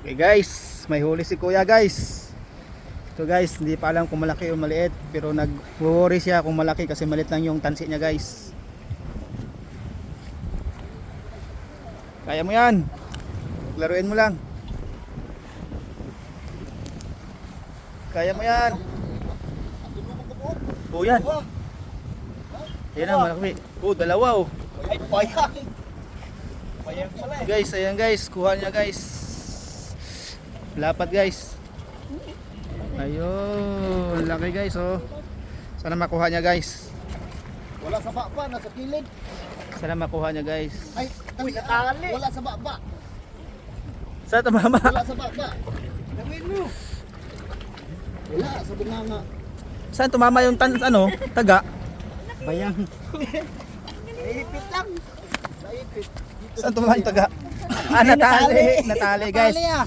Okay guys, may huli si kuya guys. Ito guys, hindi pa alam kung malaki o maliit. Pero nag-worry siya kung malaki kasi maliit lang yung tansi niya guys. Kaya mo yan. Laruin mo lang. Kaya mo yan. Oh yan. Yan ang malaki. Oh, dalawa oh. Guys, ayan guys, kuha niya guys. Lapat guys. Ayun, laki guys oh. Sana makuha niya guys. Wala sa baba, nasa kilid. Sana makuha niya guys. Ay, uy, natali. Wala sa baba. Sana tumama. Wala sa baba. Gawin mo. Wala sa bunganga. Saan tumama yung tan ano, taga? Bayang. Naipit lang. Naipit. Saan tumama yung taga? Ah, natali. Natali guys. Natali, ah.